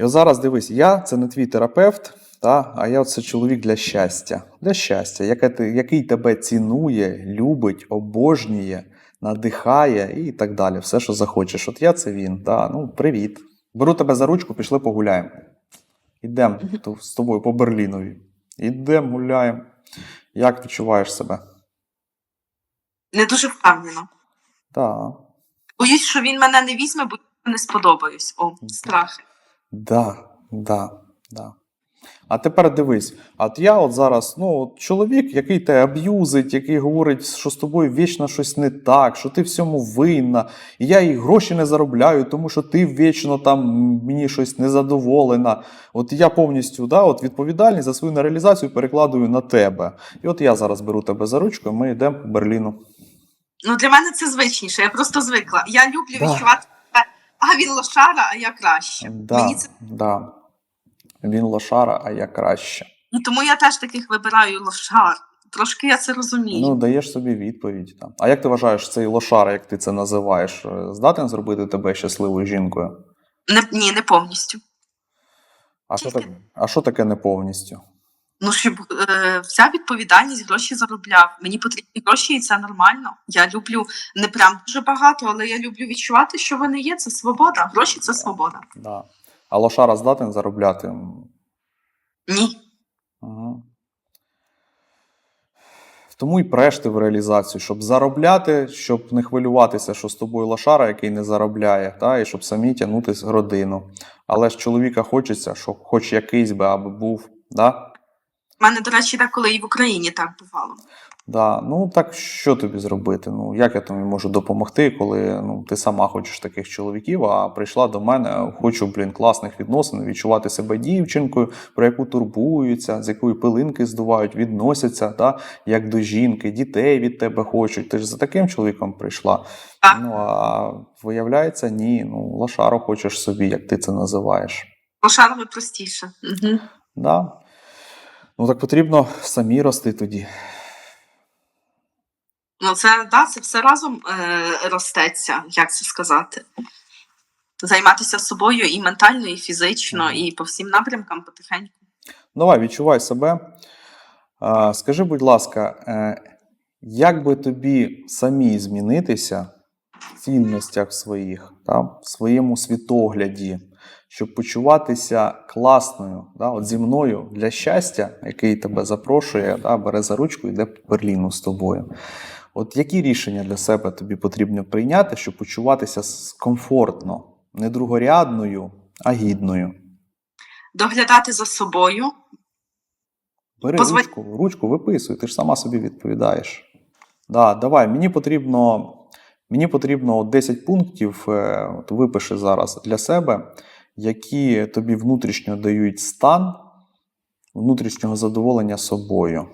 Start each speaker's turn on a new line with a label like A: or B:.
A: І от зараз дивись, я це не твій терапевт, та, а я це чоловік для щастя. Для щастя, який тебе цінує, любить, обожнює, надихає і так далі. Все, що захочеш. От я це він. Та, ну, привіт. Беру тебе за ручку, пішли погуляємо. Ідемо з тобою по Берлінові. Ідемо, гуляємо. Як відчуваєш себе?
B: Не дуже впевнено.
A: Так.
B: Боюсь, що він мене не візьме, бо я не сподобаюсь. О, страх.
A: Да, да, да. А тепер дивись, от я от зараз, ну, от чоловік, який тебе аб'юзить, який говорить, що з тобою вічно щось не так, що ти всьому винна, і я їй гроші не заробляю, тому що ти вічно там мені щось незадоволена. От я повністю да, от відповідальність за свою нереалізацію перекладую на тебе. І от я зараз беру тебе за ручку, і ми йдемо по Берліну.
B: Ну, для мене це звичніше, я просто звикла. Я люблю
A: Да.
B: відчувати а він лошара, а я краще.
A: Да,
B: Мені це
A: да. Він лошара, а я краще.
B: і тому я теж таких вибираю лошар. Трошки я це розумію.
A: Ну, даєш собі відповідь. Там. А як ти вважаєш, цей лошара, як ти це називаєш, е, здатен зробити тебе щасливою жінкою?
B: Не, ні, не повністю.
A: А що, так, а що таке не повністю?
B: Ну, щоб е, вся відповідальність гроші заробляв. Мені потрібні гроші, і це нормально. Я люблю не прям дуже багато, але я люблю відчувати, що вони є. Це свобода. Гроші це свобода.
A: Да. А лошара здатен заробляти?
B: Ні.
A: Угу. Тому й преш ти в реалізацію, щоб заробляти, щоб не хвилюватися, що з тобою лошара, який не заробляє, та, і щоб самі тягнути родину. Але ж чоловіка хочеться, щоб хоч якийсь би аби був. Да?
B: У мене, до речі, деколи і в Україні так бувало.
A: Да, ну так що тобі зробити? Ну як я тобі можу допомогти, коли ну ти сама хочеш таких чоловіків, а прийшла до мене, хочу, блін, класних відносин, відчувати себе дівчинкою, про яку турбуються, з якою пилинки здувають, відносяться, да, як до жінки, дітей від тебе хочуть. Ти ж за таким чоловіком прийшла.
B: Так.
A: Ну а виявляється, ні, ну лошару хочеш собі, як ти це називаєш.
B: Лошарові простіше. Угу.
A: Да? Ну так потрібно самі рости тоді.
B: Ну, це, да, це все разом е, ростеться, як це сказати. Займатися собою і ментально, і фізично,
A: Мгм.
B: і по всім напрямкам потихеньку.
A: Давай, відчувай себе. А, Скажи, будь ласка, е, як би тобі самій змінитися в цінностях своїх, та, в своєму світогляді, щоб почуватися класною, да, от зі мною для щастя, який тебе запрошує, да, бере за ручку йде по Берліну з тобою. От які рішення для себе тобі потрібно прийняти, щоб почуватися комфортно, не другорядною, а гідною?
B: Доглядати за собою,
A: Бери
B: Позва-
A: ручку, ручку виписуй, ти ж сама собі відповідаєш. Да, давай, мені потрібно, мені потрібно 10 пунктів, е, от випиши зараз для себе, які тобі внутрішньо дають стан внутрішнього задоволення собою.